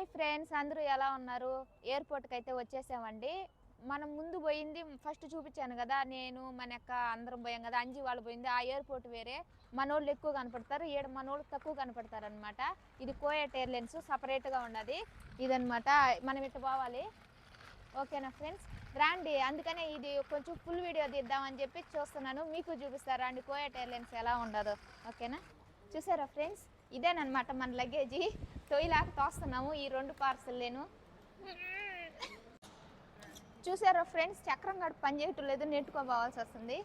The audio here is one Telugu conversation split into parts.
హాయ్ ఫ్రెండ్స్ అందరూ ఎలా ఉన్నారు? ఎయిర్పోర్ట్కి అయితే వచ్చేసామండి. మనం ముందు పోయింది ఫస్ట్ చూపించాను కదా నేను మన యొక్క అందరం పోయాం కదా అంజీ వాళ్ళు పోయింది ఆ ఎయిర్పోర్ట్ వేరే. మనోళ్ళు ఎక్కువ కనపడతారు ఏడు మనోళ్ళు తక్కువ కనపడతారు అనమాట ఇది కోయట్ ఎయిర్లైన్స్ సపరేట్గా ఉన్నది. ఇదనమాట మనం ఇటు పోవాలి? ఓకేనా ఫ్రెండ్స్? రాండి అందుకనే ఇది కొంచెం ఫుల్ వీడియో తీద్దామని చెప్పి చూస్తున్నాను. మీకు చూపిస్తారా అండి కోయట్ ఎయిర్లైన్స్ ఎలా ఉండదు? ఓకేనా? చూసారా ఫ్రెండ్స్? ఇదేనమాట మన లగేజీ తొయ్యలాగా తోస్తున్నాము. ఈ రెండు పార్సల్లేను చూసారా ఫ్రెండ్స్ చక్రం గడు పనిచేయటం లేదు నెట్టుకోబోవాల్సి వస్తుంది.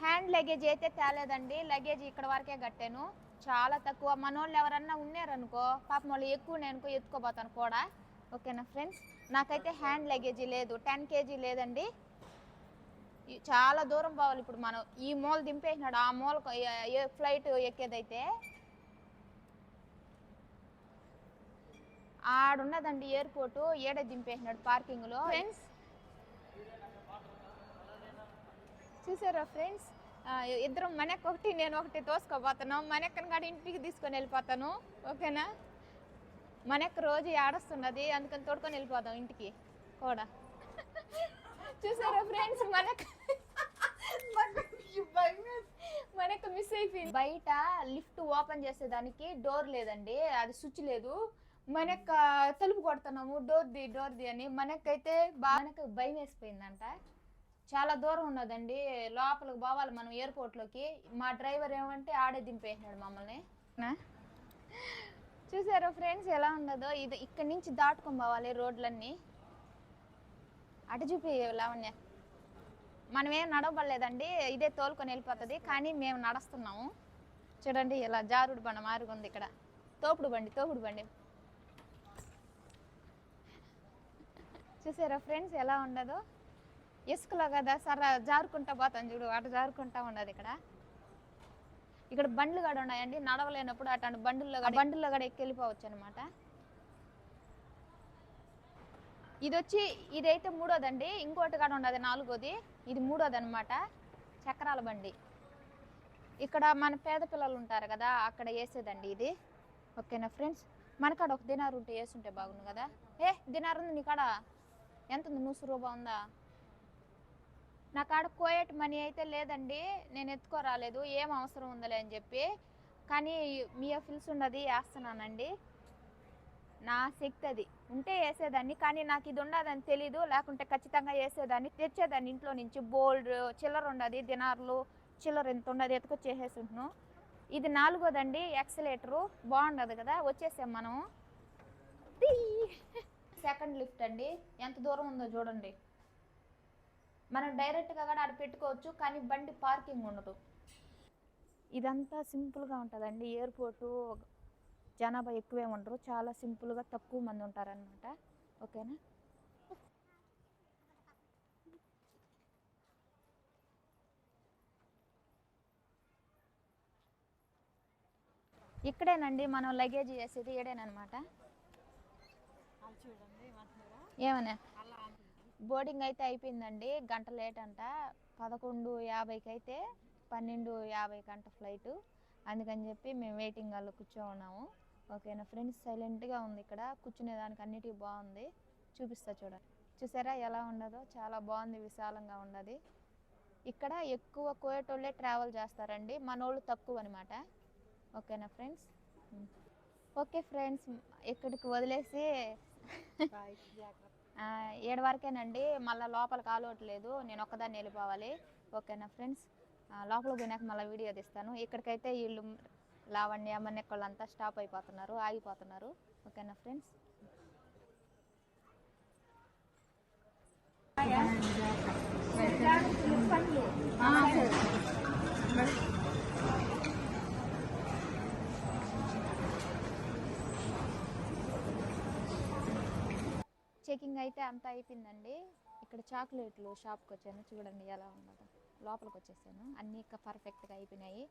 హ్యాండ్ లగేజ్ అయితే తేలేదండి. లగేజ్ ఇక్కడ వరకే కట్టాను. చాలా తక్కువ. మన వాళ్ళు ఎవరన్నా ఉన్నారనుకో పాపం వాళ్ళు ఎక్కువ అనుకో ఎత్తుకోపోతాను కూడా. ఓకేనా ఫ్రెండ్స్ నాకైతే హ్యాండ్ లగేజీ లేదు. టెన్ కేజీ లేదండి. చాలా దూరం పోవాలి ఇప్పుడు మనం. ఈ మూల దింపేసినాడు. ఆ మూల ఫ్లైట్ ఎక్కేదైతే ఆడున్నదండి ఎయిర్పోర్ట్. ఏడే దింపేసినాడు పార్కింగ్లో ఫ్రెండ్స్. చూసారా ఫ్రెండ్స్? ఇద్దరం మనకు ఒకటి నేను ఒకటి తోసుకోపోతాను మనెక్కని కాడ ఇంటికి తీసుకొని వెళ్ళిపోతాను. ఓకేనా? మనకు రోజు ఏడస్తున్నది అందుకని తోడుకొని వెళ్ళిపోదాం ఇంటికి. కూడా చూసారా ఫ్రెండ్స్? మనకు మనకు మిస్ అయిపోయింది. బయట లిఫ్ట్ ఓపెన్ చేసేదానికి డోర్ లేదండి. అది స్విచ్ లేదు. మనకు తలుపు కొడుతున్నాము డోర్ది డోర్ది అని మనకైతే బాగా మనకు భయం వేసిపోయిందంట చాలా దూరం ఉన్నదండి. లోపలికి పోవాలి మనం ఎయిర్పోర్ట్లోకి. మా డ్రైవర్ ఏమంటే ఆడే దింపేసినాడు మమ్మల్ని? చూసారా ఫ్రెండ్స్ ఎలా ఉండదో ఇది ఇక్కడి నుంచి దాటుకొని పోవాలి రోడ్లన్నీ. అటు చూపి లావణ్య. మనమేం నడవబడలేదండి. ఇదే తోలుకొని వెళ్ళిపోతుంది. కానీ మేము నడుస్తున్నాము. చూడండి ఇలా జారుడు బండ మారుగుంది ఇక్కడ. తోపుడు బండి తోపుడు బండి. చూసారా ఫ్రెండ్స్ ఎలా ఉండదో? ఇసుకలో కదా సర జారుకుంటా పోతాను చూడు అటు జారుకుంటా ఉండదు ఇక్కడ. ఇక్కడ బండ్లు కూడా ఉన్నాయండి నడవలేనప్పుడు అటు బండుల్లో బండుల్లో కూడా ఎక్కి వెళ్ళిపోవచ్చు అనమాట ఇది వచ్చి ఇదైతే మూడోదండి ఇంకోటి కూడా ఉండదు నాలుగోది ఇది మూడోది అనమాట చక్రాల బండి. ఇక్కడ మన పేద పిల్లలు ఉంటారు కదా అక్కడ వేసేదండి ఇది. ఓకేనా ఫ్రెండ్స్? మనకాడ ఒక దినారు ఉంటే వేసుంటే బాగుండు కదా. ఏ దినారు ఉంది నీ కాడ? ఎంత ఉంది నూసు రూపా ఉందా నా కాడ కోయట్ మనీ అయితే లేదండి నేను ఎత్తుకోరాలేదు ఏం అవసరం ఉందలే అని చెప్పి. కానీ మీ ఫిల్స్ ఉన్నది వేస్తున్నానండి. నా శక్తి అది. ఉంటే వేసేదాన్ని కానీ నాకు ఇది ఉండదని తెలీదు. లేకుంటే ఖచ్చితంగా వేసేదాన్ని తెచ్చేదాన్ని ఇంట్లో నుంచి. బోల్డ్ చిల్లర ఉండదు దినార్లు చిల్లర ఎంత ఉండదు ఎత్తుకొచ్చేసేసి ఉంటున్నాను ఇది నాలుగోదండి ఎక్సలేటరు బాగుండదు కదా వచ్చేసాం మనం సెకండ్ లిఫ్ట్ అండి. ఎంత దూరం ఉందో చూడండి. మనం డైరెక్ట్గా కూడా ఆడ పెట్టుకోవచ్చు కానీ బండి పార్కింగ్ ఉండదు. ఇదంతా సింపుల్గా ఉంటుందండి. ఎయిర్పోర్టు జనాభా ఎక్కువే ఉండరు. చాలా సింపుల్గా తక్కువ మంది ఉంటారనమాట ఓకేనా? ఇక్కడేనండి మనం లగేజ్ చేసేది ఇక్కడేనమాట ఏమన్నా? బోర్డింగ్ అయితే అయిపోయిందండి. గంట లేట్ అంట. పదకొండు యాభైకి అయితే పన్నెండు యాభై గంట ఫ్లైట్ అందుకని చెప్పి మేము వెయిటింగ్ హాల్లో కూర్చో ఉన్నాము ఓకేనా ఫ్రెండ్స్? సైలెంట్గా ఉంది ఇక్కడ. కూర్చునేదానికి అన్నిటికీ బాగుంది. చూపిస్తా చూడండి. చూసారా ఎలా ఉండదో? చాలా బాగుంది విశాలంగా ఉన్నది. ఇక్కడ ఎక్కువ కోయటోళ్ళే ట్రావెల్ చేస్తారండి. మనోళ్ళు తక్కువ అనమాట ఓకేనా ఫ్రెండ్స్? ఓకే ఫ్రెండ్స్ ఇక్కడికి వదిలేసి ఏడు వరకేనండి. మళ్ళీ లోపలికి ఆలోట్లేదు నేను ఒక్కదాన్ని వెళ్ళిపోవాలి. ఓకేనా ఫ్రెండ్స్? లోపలికి పోయినాక మళ్ళీ వీడియో తీస్తాను. ఇక్కడికైతే వీళ్ళు లావణ్య మన్నెక్కళ్ళంతా స్టాప్ అయిపోతున్నారు ఆగిపోతున్నారు. ఓకేనా ఫ్రెండ్స్? చెకింగ్ అయితే అంతా అయిపోయిందండి. ఇక్కడ చాక్లెట్లు షాప్కి వచ్చాను చూడండి ఎలా ఉన్నదో లోపలికి వచ్చేసాను అన్నీ పర్ఫెక్ట్గా అయిపోయినాయి.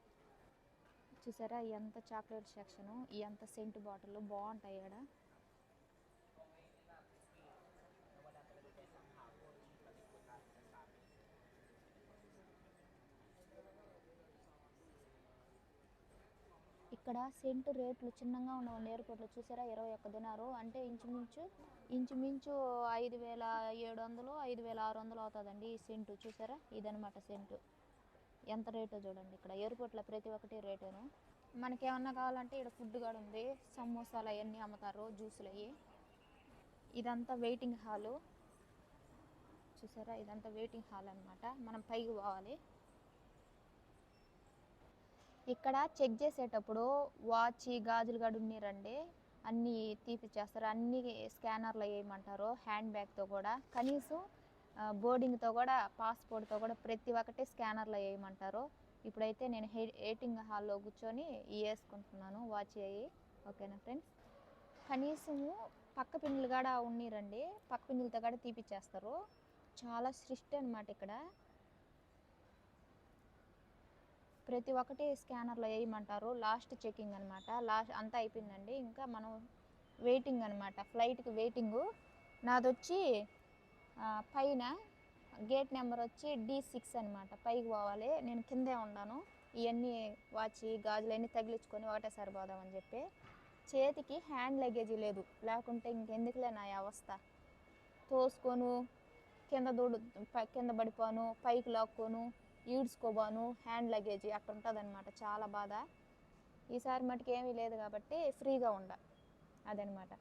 చూసారా? ఎంత చాక్లెట్ సెక్షను ఎంత సెంటు బాటిల్ బాగుంటాయి ఇక్కడ ఇక్కడ సెంటు సెంట్ రేట్లు చిన్నగా ఉన్న ఎయిర్పోర్ట్లో చూసారా? ఇరవై ఒక్క దినారు అంటే ఇంచుమించు ఇంచుమించు ఐదు వేల ఏడు వందలు ఐదు వేల ఆరు వందలు అవుతుందండి ఈ సెంటు. చూసారా? ఇదనమాట సెంటు. ఎంత రేటో చూడండి ఇక్కడ. ఎయిర్పోర్ట్లో ప్రతి ఒక్కటి రేటేను. మనకేమన్నా కావాలంటే ఇక్కడ ఫుడ్ కూడా ఉంది. సమోసాలు అవన్నీ అమ్ముతారు జ్యూసులు అవి ఇదంతా వెయిటింగ్ హాలు. చూసారా? ఇదంతా వెయిటింగ్ హాల్ అన్నమాట. మనం పైకి పోవాలి. ఇక్కడ చెక్ చేసేటప్పుడు వాచ్ గాజులు గడు ఉన్నారండి. అన్నీ తీపిచ్చేస్తారు. అన్ని స్కానర్లు వేయమంటారు హ్యాండ్ బ్యాగ్తో కూడా. కనీసం బోర్డింగ్తో కూడా పాస్పోర్ట్తో కూడా ప్రతి ఒక్కటి స్కానర్లో వేయమంటారు ఇప్పుడైతే నేను హే ఎయిటింగ్ హాల్లో కూర్చొని ఇవి వేసుకుంటున్నాను వాచ్ అయ్యి. ఓకేనా ఫ్రెండ్స్? కనీసము పక్క పిన్నులు కూడా ఉన్నీరండి. పక్క పిన్నులతో కూడా తీపిచ్చేస్తారు. చాలా సృష్టి అనమాట ఇక్కడ. ప్రతి ఒక్కటి స్కానర్లో వేయమంటారు లాస్ట్ చెకింగ్ అనమాట లాస్ట్ అంతా అయిపోయిందండి. ఇంకా మనం వెయిటింగ్ అనమాట ఫ్లైట్కి వెయిటింగు. నాదొచ్చి పైన గేట్ నెంబర్ వచ్చి డి సిక్స్ అనమాట పైకి పోవాలి. నేను కిందే ఉన్నాను ఇవన్నీ వాచి గాజులు అన్నీ తగిలించుకొని ఒకటేసారి పోదామని చెప్పి. చేతికి హ్యాండ్ లగేజీ లేదు. లేకుంటే ఇంకెందుకులే నా అవస్థ. తోసుకొను కింద దూడు కింద పడిపోను పైకి లాక్కోను. ఈడ్చుకోబాను హ్యాండ్ లగేజ్ అట్లా ఉంటుంది అనమాట చాలా బాధ. ఈసారి మటుకు ఏమీ లేదు కాబట్టి ఫ్రీగా ఉండ. అదనమాట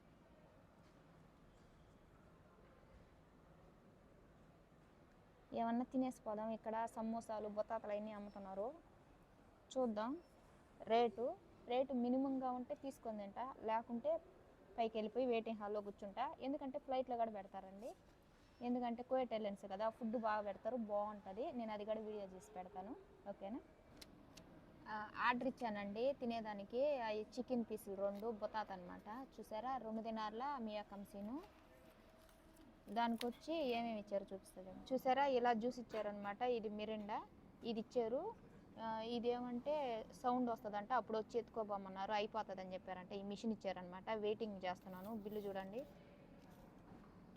ఏమన్నా తినేసిపోదాం. ఇక్కడ సమోసాలు బొత్తాతలు అన్నీ అమ్ముతున్నారు. చూద్దాం. రేటు. రేటు మినిమంగా ఉంటే తీసుకొని తింటా. లేకుంటే పైకి వెళ్ళిపోయి వెయిటింగ్ హాల్లో కూర్చుంటా. ఎందుకంటే ఫ్లైట్లో కూడా పెడతారండి. ఎందుకంటే కోయట్ ఎయిర్లైన్స్ కదా ఫుడ్ బాగా పెడతారు బాగుంటుంది. నేను అది కూడా వీడియో చేసి పెడతాను. ఓకేనా? ఆర్డర్ ఇచ్చానండి. తినేదానికి అవి చికెన్ పీసులు రెండు బొతాత్ అనమాట చూసారా? రెండు దినార్ల మియా కంసీను దానికి వచ్చి ఏమేమి ఇచ్చారు చూపిస్తుంది చూసారా? ఇలా జ్యూస్ ఇచ్చారనమాట ఇది మిరిండా. ఇది ఇచ్చారు. ఇదేమంటే సౌండ్ వస్తుందంట. అప్పుడు వచ్చి ఎత్తుకోబోమన్నారు. అయిపోతుందని చెప్పారంట. ఈ మిషన్ ఇచ్చారనమాట వెయిటింగ్ చేస్తున్నాను. బిల్లు చూడండి.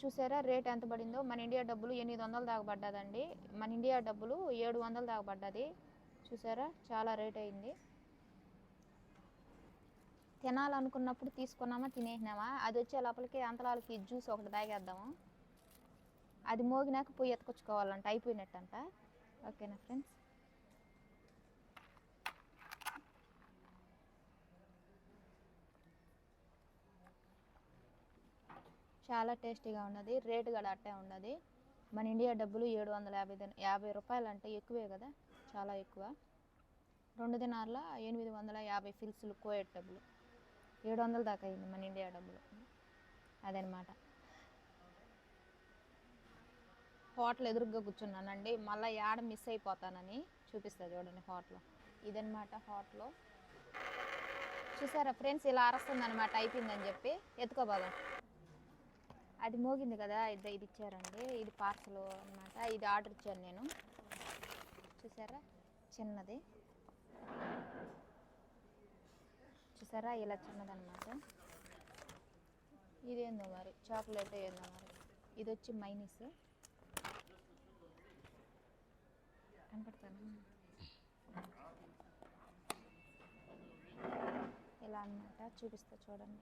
చూసారా? రేట్ ఎంత పడిందో? మన ఇండియా డబ్బులు ఎనిమిది వందలు దాకా పడ్డదండి. మన ఇండియా డబ్బులు ఏడు వందలు దాకా పడ్డది. చూసారా? చాలా రేట్ అయింది. తినాలనుకున్నప్పుడు తీసుకున్నామా? తినేసినామా? అది వచ్చే లోపలికి అంతలాలకి జ్యూస్ ఒకటి తాగేద్దాము. అది మోగినాక పోయి ఎత్తుకొచ్చుకోవాలంట. అయిపోయినట్టంట. ఓకేనా ఫ్రెండ్స్? చాలా టేస్టీగా ఉన్నది రేటు కూడా అట్టే ఉన్నది. మన ఇండియా డబ్బులు ఏడు వందల యాభై యాభై రూపాయలు అంటే ఎక్కువే కదా చాలా ఎక్కువ. రెండు దినార్ల ఎనిమిది వందల యాభై ఫిల్స్లు కోయట్ డబ్బులు. ఏడు వందల దాకా అయింది మన ఇండియా డబ్బులు. అదనమాట. హోటల్ ఎదురుగ్గా కూర్చున్నానండి మళ్ళీ యాడ మిస్ అయిపోతానని చూపిస్తా చూడండి హోటల్. ఇదనమాట హోటల్. చూసారా ఫ్రెండ్స్ ఇలా అరస్తుంది అనమాట అయిపోయిందని చెప్పి ఎత్తుకోబాదాం. అది మోగింది కదా ఇది ఇది ఇచ్చారండి ఇది పార్సల్ అన్నమాట. ఇది ఆర్డర్ ఇచ్చాను నేను. చూసారా? చిన్నది. చూసారా? ఇలా చిన్నదన్నమాట. ఇదేందో మరి? చాక్లెట్ ఏందో మరి? ఇది వచ్చి మైనీస్. కనపడతాను? ఇలా అన్నమాట. చూపిస్తా చూడండి.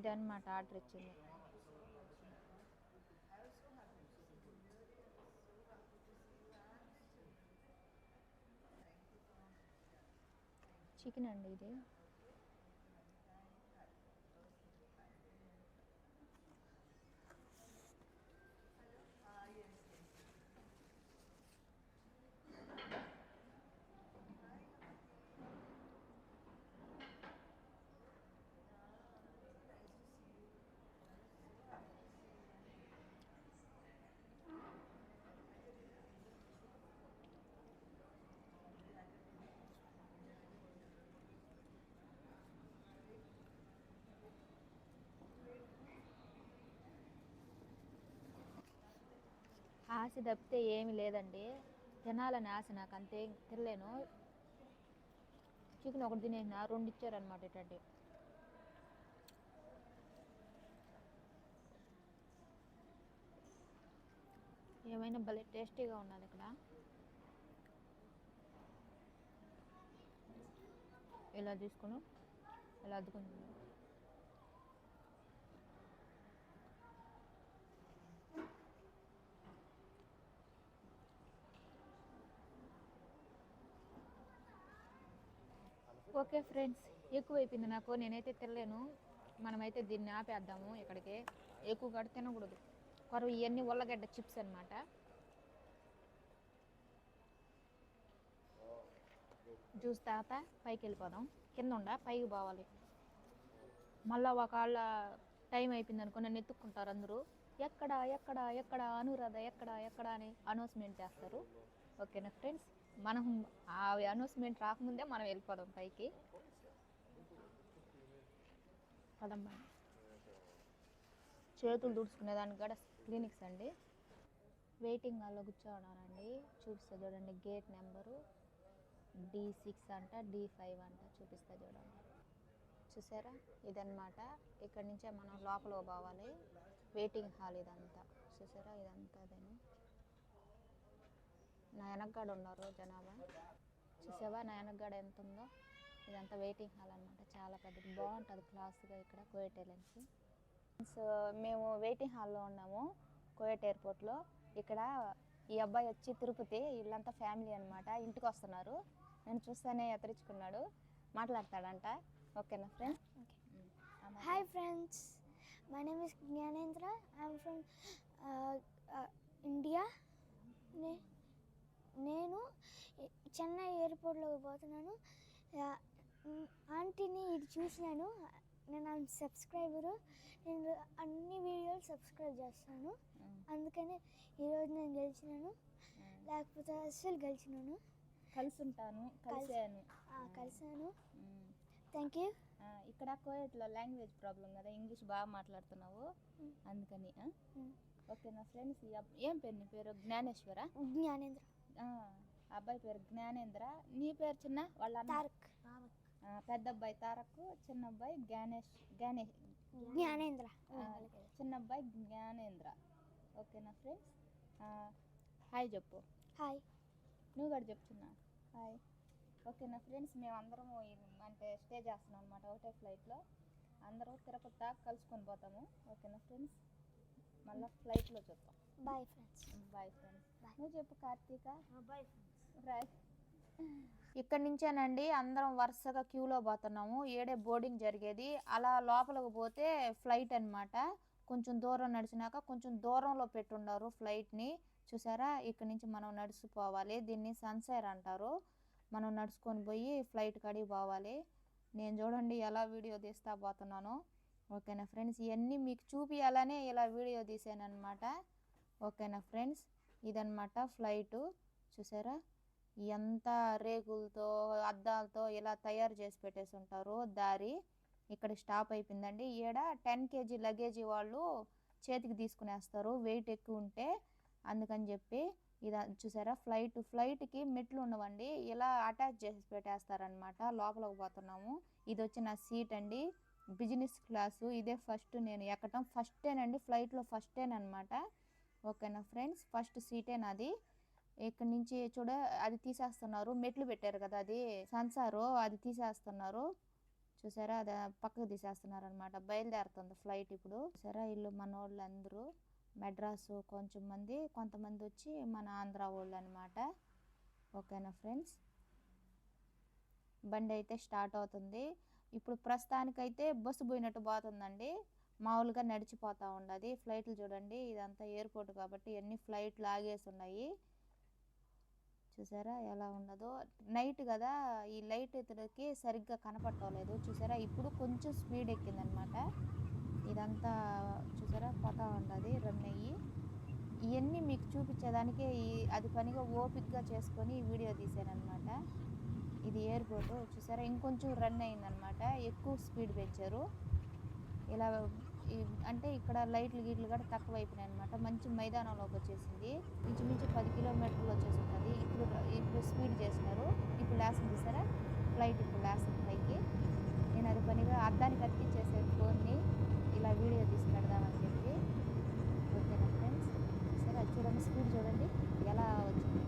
ఇదన్నమాట ఆర్డర్ ఇచ్చింది. చికెన్ అండి ఇది. ఆశ తప్పితే ఏమీ లేదండి. తినాలని ఆశ నాకు అంతే తినలేను. చికెన్ ఒకటి తినేసిన రెండు ఇచ్చారు అనమాట ఇటువంటి ఏమైనా భలే టేస్టీగా ఉండాలి ఇక్కడ. ఇలా తీసుకున్నాం ఇలా అద్దుకుంటున్నాను. ఓకే ఫ్రెండ్స్ ఎక్కువైపోయింది నాకు. నేనైతే తినలేను. మనమైతే దీన్ని ఆపేద్దాము ఇక్కడికి. ఎక్కువ కూడా తినకూడదు. కొరవ ఇవన్నీ ఉల్లగడ్డ చిప్స్ అన్నమాట. జ్యూస్ తాత పైకి వెళ్ళిపోదాం. కింద ఉండ పైకి పోవాలి. మళ్ళీ ఒకళ్ళ టైం అయిపోయింది అనుకో నన్ను ఎత్తుక్కుంటారు అందరూ. ఎక్కడ ఎక్కడ ఎక్కడ అనురాధ ఎక్కడ ఎక్కడ అని అనౌన్స్మెంట్ చేస్తారు. ఓకేనా ఫ్రెండ్స్? మనం ఆ అనౌన్స్మెంట్ రాకముందే మనం వెళ్ళిపోదాం పైకి. పదమ్మా. చేతులు దుడుచుకునేదానికి కూడా క్లినిక్స్ అండి. వెయిటింగ్ హాల్లో కూర్చోన్నానండి చూపిస్తా చూడండి గేట్ నెంబరు డి సిక్స్ అంట డి ఫైవ్ అంట చూపిస్తా చూడండి. చూసారా? ఇదన్నమాట. ఇక్కడి నుంచే మనం లోపల పోవాలి. వెయిటింగ్ హాల్ ఇదంతా. చూసారా? ఇదంతా అదేను? నా వెనకగాడ ఉన్నారు జనాభా. చూసావా నా వెనకగాడ ఎంత ఉందో ఇదంతా వెయిటింగ్ హాల్ అనమాట చాలా పెద్దది. బాగుంటుంది క్లాస్గా ఇక్కడ కోయట్ ఎయిర్లైన్స్ సో మేము వెయిటింగ్ హాల్లో ఉన్నాము కోయట్ ఎయిర్పోర్ట్లో. ఇక్కడ ఈ అబ్బాయి వచ్చి తిరుపతి వీళ్ళంతా ఫ్యామిలీ అనమాట ఇంటికి వస్తున్నారు. నేను చూస్తానే ఎత్తరించుకున్నాడు మాట్లాడతాడంట. ఓకేనా friends? Hi friends, my name is Gyanendra. Gyanendra. from uh, India. నే- నేను చెన్నై ఎయిర్పోర్ట్లోకి పోతున్నాను. ఆంటీని ఇది చూసినాను. నేను ఆమె సబ్స్క్రైబరు. నేను అన్ని వీడియోలు సబ్స్క్రైబ్ చేస్తాను. అందుకని ఈరోజు నేను గెలిచినాను. లేకపోతే అస్సలు గెలిచినాను. కలిసి ఉంటాను కలిసాను. కలిసాను. Thank you. ఇక్కడ కోయట్లో లాంగ్వేజ్ ప్రాబ్లం కదా. ఇంగ్లీష్ బాగా మాట్లాడుతున్నావు. అందుకని ఆ? మ్, ఓకేనా ఫ్రెండ్స్ ఏం పేరు నీ పేరు? జ్ఞానేశ్వర? జ్ఞానేంద్ర. అబ్బాయి పేరు జ్ఞానేంద్ర. నీ పేరు చిన్న? వాళ్ళ? తారక్. పెద్ద అబ్బాయి తారక్ చిన్న అబ్బాయి జ్ఞానేష్ జ్ఞానేష్ జ్ఞానేంద్ర. చిన్న అబ్బాయి జ్ఞానేంద్ర. ఓకేనా ఫ్రెండ్స్. హాయ్ చెప్పు. హాయ్. నువ్వు కూడా చెప్తున్నా హాయ్. ఓకేనా ఫ్రెండ్స్ మేము అందరము అంటే స్టే చేస్తున్నాం అనమాట ఒకటే ఫ్లైట్లో అందరూ తిరుపతి దాకా కలుసుకొని పోతాము. ఓకేనా ఫ్రెండ్స్. మళ్ళీ ఫ్లైట్లో చూద్దాం. Bye friends bye friends. నువ్వు చెప్పు కార్తీక. రైట్ ఇక్కడ నుంచేనండి అందరం వరుసగా క్యూలో పోతున్నాము. ఏడే బోర్డింగ్ జరిగేది. అలా లోపలికి పోతే ఫ్లైట్ అన్నమాట. కొంచెం దూరం నడిచినాక కొంచెం దూరంలో పెట్టుండారు ఫ్లైట్ని చూసారా? ఇక్కడ నుంచి మనం నడిచిపోవాలి దీన్ని సన్సైర్ అంటారు. మనం నడుచుకొని పోయి ఫ్లైట్ కాడికి పోవాలి. నేను చూడండి ఎలా వీడియో తీస్తా పోతున్నాను. ఓకేనా ఫ్రెండ్స్? ఇవన్నీ మీకు చూపించాలనే ఇలా వీడియో తీసాను అనమాట ఓకేనా ఫ్రెండ్స్? ఇదన్నమాట ఫ్లైటు. చూసారా? ఎంత రేకులతో అద్దాలతో ఇలా తయారు చేసి పెట్టేసి ఉంటారు దారి. ఇక్కడ స్టాప్ అయిపోయిందండి. ఈడ టెన్ కేజీ లగేజీ వాళ్ళు చేతికి తీసుకునేస్తారు. వెయిట్ ఎక్కువ ఉంటే అందుకని చెప్పి ఇది చూసారా? ఫ్లైట్ ఫ్లైట్కి మెట్లు ఉండవండి. ఇలా అటాచ్ చేసి పెట్టేస్తారనమాట లోపలికి పోతున్నాము. ఇది వచ్చి నా సీట్ అండి. Business class. ఇదే ఫస్ట్ నేను ఎక్కటం ఫస్టేనండి. ఫ్లైట్లో ఫస్టేనమాట ఓకేనా ఫ్రెండ్స్? ఫస్ట్ సీటే నాది. ఇక్కడ నుంచి చూడ అది తీసేస్తున్నారు. మెట్లు పెట్టారు కదా అది సన్సారు అది తీసేస్తున్నారు. చూసారా? అది పక్కకు తీసేస్తున్నారు అనమాట బయలుదేరుతుంది ఫ్లైట్ ఇప్పుడు. చూసారా? ఇల్లు మన వాళ్ళు అందరూ మెడ్రాసు కొంచెం మంది కొంతమంది వచ్చి మన ఆంధ్ర వాళ్ళు అనమాట ఓకేనా ఫ్రెండ్స్? బండి అయితే స్టార్ట్ అవుతుంది. ఇప్పుడు ప్రస్తుతానికైతే బస్సు పోయినట్టు పోతుందండి. మామూలుగా నడిచిపోతూ ఉండదు. ఫ్లైట్లు చూడండి ఇదంతా ఎయిర్పోర్ట్ కాబట్టి అన్ని ఫ్లైట్లు ఆగేసి ఉన్నాయి. చూసారా ఎలా ఉండదో నైట్ కదా ఈ లైట్ ఇతడికి సరిగ్గా కనపట్టలేదు చూసారా ఇప్పుడు కొంచెం స్పీడ్ ఎక్కిందనమాట. ఇదంతా చూసారా పోతా ఉండదు రన్ అయ్యి. ఇవన్నీ మీకు చూపించేదానికి ఈ అది పనిగా ఓపిక్గా చేసుకొని వీడియో తీసానమాట ఇది ఎయిర్పోర్ట్. చూసారా ఇంకొంచెం రన్ అయిందనమాట. ఎక్కువ స్పీడ్ పెంచారు. ఇలా అంటే ఇక్కడ లైట్లు గీట్లు కూడా తక్కువ అయిపోయినాయి అనమాట మంచి మైదానంలోకి వచ్చేసింది. ఇంచుమించు పది కిలోమీటర్లు వచ్చేసి ఉంటుంది ఇప్పుడు ఇప్పుడు స్పీడ్ చేసినారు ఇప్పుడు లేస్తుంది చూసారా ఫ్లైట్ ఇప్పుడు లేస్తుంది పైకి. నేను అది పనిగా అద్దానికి అతికిచ్చేసే ఫోన్ని ఇలా వీడియో తీసి పెడదామని చెప్పి. ఓకేనా ఫ్రెండ్స్? సరే అది చూడండి. స్పీడ్ చూడండి. ఎలా వచ్చింది.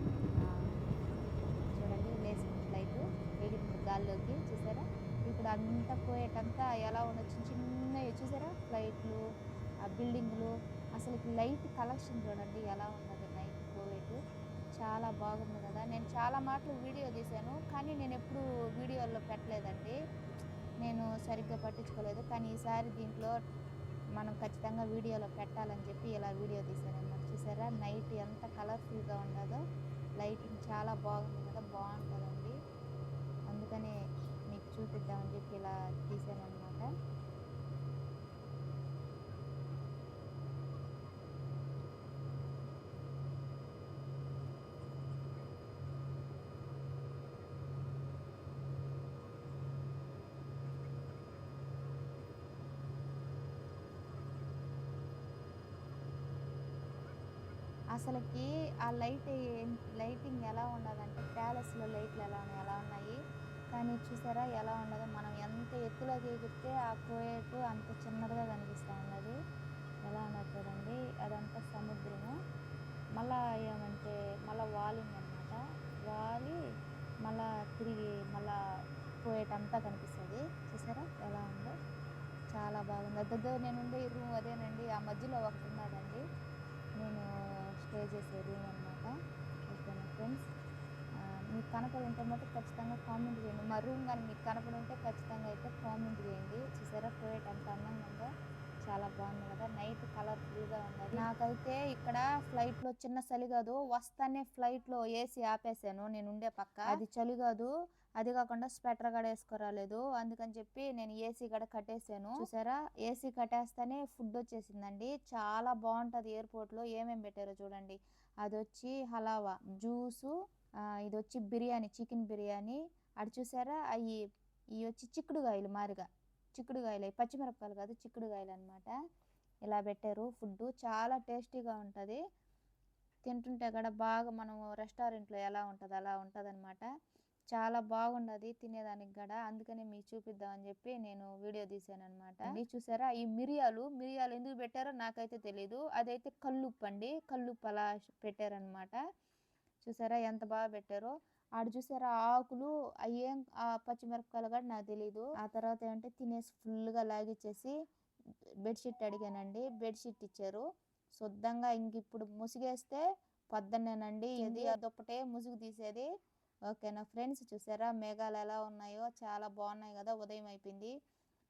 చూడండి. లేచింది ఫ్లైట్ ఎగిరింది గాల్లోకి చూసారా? ఇప్పుడు అంతా పోయేటంతా ఎలా ఉండదు చిన్న ఉన్నాయి చూసారా? ఫ్లైట్లు ఆ బిల్డింగ్లు. అసలు లైట్ కలెక్షన్ చూడండి ఎలా ఉన్నది నైట్ కోవిడ్. చాలా బాగుంది కదా. నేను చాలా మాటలు వీడియో తీశాను కానీ నేను ఎప్పుడు వీడియోలో పెట్టలేదండి. నేను సరిగ్గా పట్టించుకోలేదు కానీ ఈసారి దీంట్లో మనం ఖచ్చితంగా వీడియోలో పెట్టాలని చెప్పి ఇలా వీడియో తీశాను అన్నమాట చూసారా? నైట్ ఎంత కలర్ఫుల్గా ఉండదో లైటింగ్ చాలా బాగుంది కదా బాగుంటుందండి. అందుకనే మీకు చూపిద్దామని చెప్పి ఇలా తీసాను అసలుకి ఆ లైట్ లైటింగ్ ఎలా ఉండదంటే ప్యాలెస్లో లైట్లు ఎలా ఉన్నాయి ఎలా ఉన్నాయి. కానీ చూసారా ఎలా ఉండదో మనం ఎంత ఎత్తులోకి ఎగిరితే ఆ కోయేటు అంత చిన్నదిగా కనిపిస్తూ ఉన్నది. ఎలా ఉన్నది చూడండి. అదంతా సముద్రము. మళ్ళా ఏమంటే మళ్ళా వాలింగ్ అనమాట వాలి మళ్ళా తిరిగి మళ్ళా పోయేటంతా కనిపిస్తుంది. చూసారా ఎలా ఉందో? చాలా బాగుంది. అద్దె నేను ఉండే ఈ రూమ్ అదేనండి. ఆ మధ్యలో ఒకటి ఉన్నదండి. నేను పే చేసే రూమ్ అనమాట ఓకేనా ఫ్రెండ్స్? మీకు కనపడి ఉంటే మాత్రం ఖచ్చితంగా కామెంట్ చేయండి. మా రూమ్ కానీ మీకు కనపడి ఉంటే ఖచ్చితంగా అయితే కామెంట్ చేయండి. చూసారా? పోయేట అంత అందంగా ఉందో. చాలా బాగుంది కదా. నైట్ కలర్ఫుల్గా ఉన్నది. నాకైతే ఇక్కడ ఫ్లైట్లో చిన్న చలి కాదు. వస్తానే ఫ్లైట్లో ఏసీ ఆపేసాను. నేను ఉండే పక్క. అది చలి కాదు. అది కాకుండా స్వెటర్ కూడా వేసుకోరాలేదు. అందుకని చెప్పి నేను ఏసీ కూడా కట్టేసాను. చూసారా? ఏసీ కట్టేస్తేనే ఫుడ్ వచ్చేసిందండి. చాలా బాగుంటుంది ఎయిర్పోర్ట్లో. ఏమేమి పెట్టారో చూడండి. అది వచ్చి హలావా జ్యూసు ఇది వచ్చి బిర్యానీ చికెన్ బిర్యానీ. అటు చూసారా? అవి ఇవి వచ్చి చిక్కుడుగాయలు మారిగా. చిక్కుడుగాయలు అవి పచ్చిమిరపకాయలు కాదు చిక్కుడుగాయలు అనమాట ఇలా పెట్టారు ఫుడ్ చాలా టేస్టీగా ఉంటుంది. తింటుంటే కూడా బాగా మనం రెస్టారెంట్లో ఎలా ఉంటుంది అలా ఉంటుంది చాలా బాగుండదు తినేదానికి కూడా అందుకనే మీకు చూపిద్దామని చెప్పి నేను వీడియో తీసాను అనమాట చూసారా? ఈ మిరియాలు మిరియాలు ఎందుకు పెట్టారో నాకైతే తెలీదు. అదైతే కల్లుప్పు అండి. కల్లుప్పు అలా పెట్టారనమాట చూసారా ఎంత బాగా పెట్టారో? ఆడ చూసారా ఆకులు? అయ్యేం ఆ పచ్చిమిరపకాయలు కూడా నాకు తెలీదు. ఆ తర్వాత ఏంటంటే తినేసి ఫుల్గా లాగిచ్చేసి బెడ్షీట్ అడిగానండి. బెడ్షీట్ ఇచ్చారు. శుద్ధంగా ఇంక ఇప్పుడు ముసిగేస్తే పొద్దున్నేనండి. ఇది అదొక్కటే ముసుగు తీసేది. ఓకేనా ఫ్రెండ్స్ చూసారా? మేఘాలు ఎలా ఉన్నాయో? చాలా బాగున్నాయి కదా ఉదయం అయిపోయింది.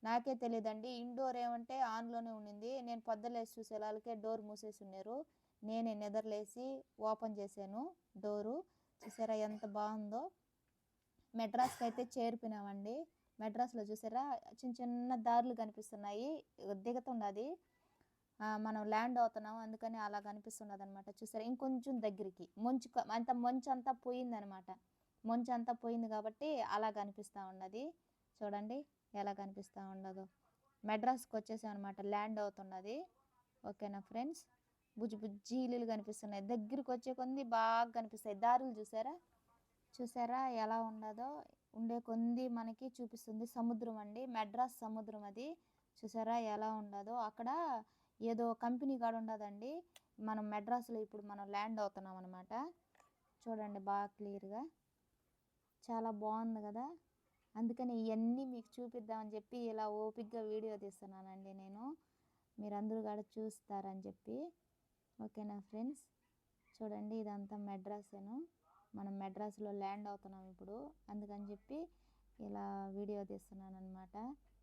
నాకే తెలియదండి ఇండోర్ ఏమంటే ఆన్లోనే ఉండింది. నేను పొద్దులేసి చూసేలాకే డోర్ మూసేసి ఉన్నారు. నేనే నిద్రలేసి ఓపెన్ చేశాను డోరు. చూసారా ఎంత బాగుందో? మెడ్రాస్కి అయితే చేరిపోయినామండి. మెడ్రాస్లో చూసారా? చిన్న చిన్న దారులు కనిపిస్తున్నాయి. దిగుతుండది మనం ల్యాండ్ అవుతున్నాం. అందుకని అలా కనిపిస్తున్నది అనమాట చూసారా? ఇంకొంచెం దగ్గరికి. మంచు అంత మంచు అంతా పోయిందనమాట మంచు అంతా పోయింది కాబట్టి అలా కనిపిస్తూ ఉన్నది. చూడండి ఎలా కనిపిస్తూ ఉండదో మెడ్రాస్కి వచ్చేసాం అనమాట ల్యాండ్ అవుతున్నది. ఓకేనా ఫ్రెండ్స్? బుజ్జి బుజ్జీలు కనిపిస్తున్నాయి. దగ్గరికి వచ్చే కొంది బాగా కనిపిస్తాయి. దారులు చూసారా? చూసారా ఎలా ఉండదో ఉండే కొంది మనకి చూపిస్తుంది. సముద్రం అండి. మెడ్రాస్ సముద్రం అది. చూసారా ఎలా ఉండదో అక్కడ ఏదో కంపెనీ కాడ ఉండదండి మనం మెడ్రాస్లో ఇప్పుడు మనం ల్యాండ్ అవుతున్నాం అనమాట చూడండి బాగా క్లియర్గా. చాలా బాగుంది కదా. అందుకని ఇవన్నీ మీకు చూపిద్దామని చెప్పి ఇలా ఓపిక్గా వీడియో తీస్తున్నానండి నేను. మీరందరూ కూడా చూస్తారని చెప్పి. ఓకేనా ఫ్రెండ్స్? చూడండి ఇదంతా మెడ్రాసేను. మనం మెడ్రాస్లో ల్యాండ్ అవుతున్నాం ఇప్పుడు. అందుకని చెప్పి ఇలా వీడియో తీస్తున్నాను అనమాట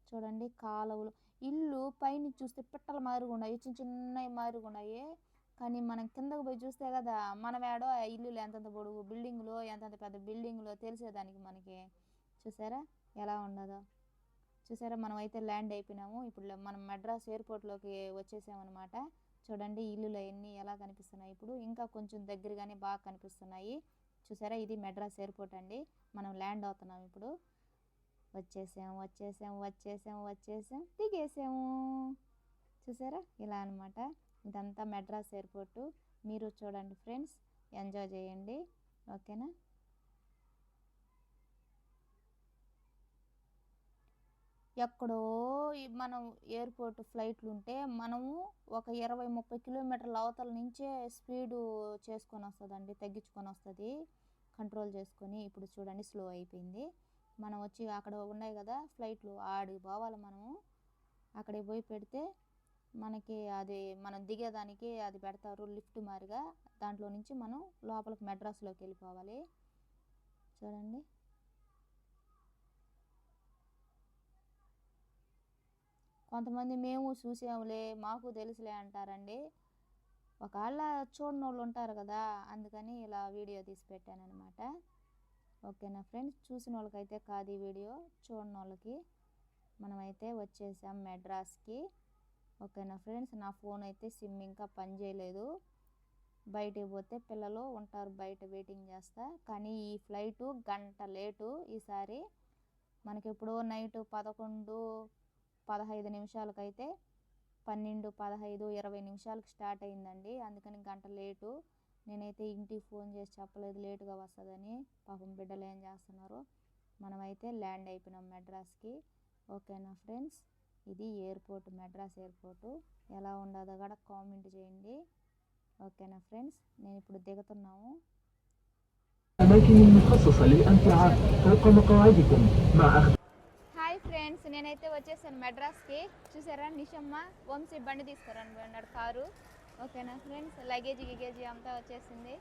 చూడండి కాలువలు. ఇల్లు పైన చూస్తే పిట్టలు మారుగున్నాయి ఉన్నాయి. చిన్న చిన్నవి మారుగున్నాయి ఉన్నాయి. కానీ మనం కిందకు పోయి చూస్తే కదా మనం ఏడో ఆ ఇల్లులు ఎంతంత పొడుగు బిల్డింగ్లు ఎంతంత పెద్ద బిల్డింగ్లు తెలిసేదానికి మనకి. చూసారా ఎలా ఉండదో? చూసారా మనం అయితే ల్యాండ్ అయిపోయినాము. ఇప్పుడు మనం మెడ్రాస్ ఎయిర్పోర్ట్లోకి వచ్చేసామన్నమాట. చూడండి ఇల్లులు అవన్నీ ఎలా కనిపిస్తున్నాయి. ఇప్పుడు ఇంకా కొంచెం దగ్గరగానే బాగా కనిపిస్తున్నాయి. చూసారా ఇది మెడ్రాస్ ఎయిర్పోర్ట్ అండి. మనం ల్యాండ్ అవుతున్నాం ఇప్పుడు. వచ్చేసాము వచ్చేసాము వచ్చేసాము వచ్చేసాం దిగేసాము. చూసారా? ఇలా అనమాట ఇదంతా మెడ్రాస్ ఎయిర్పోర్టు. మీరు చూడండి ఫ్రెండ్స్ ఎంజాయ్ చేయండి. ఓకేనా? ఎక్కడో మనం ఎయిర్పోర్ట్ ఫ్లైట్లు ఉంటే మనము ఒక ఇరవై ముప్పై కిలోమీటర్ల అవతల నుంచే స్పీడు చేసుకొని వస్తుందండి తగ్గించుకొని వస్తుంది. కంట్రోల్ చేసుకొని ఇప్పుడు చూడండి స్లో అయిపోయింది. మనం వచ్చి అక్కడ ఉన్నాయి కదా ఫ్లైట్లు ఆడికి పోవాలి మనము. అక్కడికి పోయి పెడితే మనకి అది మనం దిగేదానికి అది పెడతారు లిఫ్ట్ మారిగా. దాంట్లో నుంచి మనం లోపలికి మెడ్రాస్లోకి వెళ్ళిపోవాలి. చూడండి. కొంతమంది మేము చూసాములే మాకు తెలుసులే అంటారండి. ఒకవేళ చూడని వాళ్ళు ఉంటారు కదా అందుకని ఇలా వీడియో తీసి పెట్టాను అనమాట ఓకేనా ఫ్రెండ్స్? చూసిన వాళ్ళకైతే కాదు ఈ వీడియో చూడని వాళ్ళకి మనమైతే వచ్చేసాం మెడ్రాస్కి. ఓకేనా ఫ్రెండ్స్? నా ఫోన్ అయితే సిమ్ ఇంకా పని చేయలేదు. బయటికి పోతే పిల్లలు ఉంటారు బయట వెయిటింగ్ చేస్తా. కానీ ఈ ఫ్లైటు గంట లేటు ఈసారి. మనకి ఎప్పుడో నైట్ పదకొండు పదహైదు నిమిషాలకైతే పన్నెండు పదహైదు ఇరవై నిమిషాలకు స్టార్ట్ అయిందండి. అందుకని గంట లేటు. నేనైతే ఇంటికి ఫోన్ చేసి చెప్పలేదు లేటుగా వస్తుందని. పాపం బిడ్డలు ఏం చేస్తున్నారు? మనమైతే ల్యాండ్ అయిపోయినాం మెడ్రాస్కి. ఓకేనా ఫ్రెండ్స్? ఇది ఎయిర్పోర్ట్ మెడ్రాస్ ఎయిర్పోర్టు. ఎలా ఉండదో కూడా కామెంట్ చేయండి. ఓకేనా ఫ్రెండ్స్? నేను ఇప్పుడు దిగుతున్నాము హాయ్ ఫ్రెండ్స్ నేనైతే వచ్చేసాను మెడ్రాస్కి చూసారా నిషమ్మ? వంశీ బండి తీసుకురన్నాడు కారు. ఓకేనా ఫ్రెండ్స్? లగేజ్ గిగేజ్ అంతా వచ్చేసింది.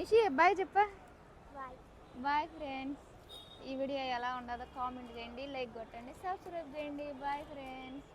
నిషి బాయ్ చెప్పా. బాయ్ ఫ్రెండ్స్ ఈ వీడియో ఎలా ఉండదో కామెంట్ చేయండి లైక్ కొట్టండి సబ్స్క్రైబ్ చేయండి. Bye friends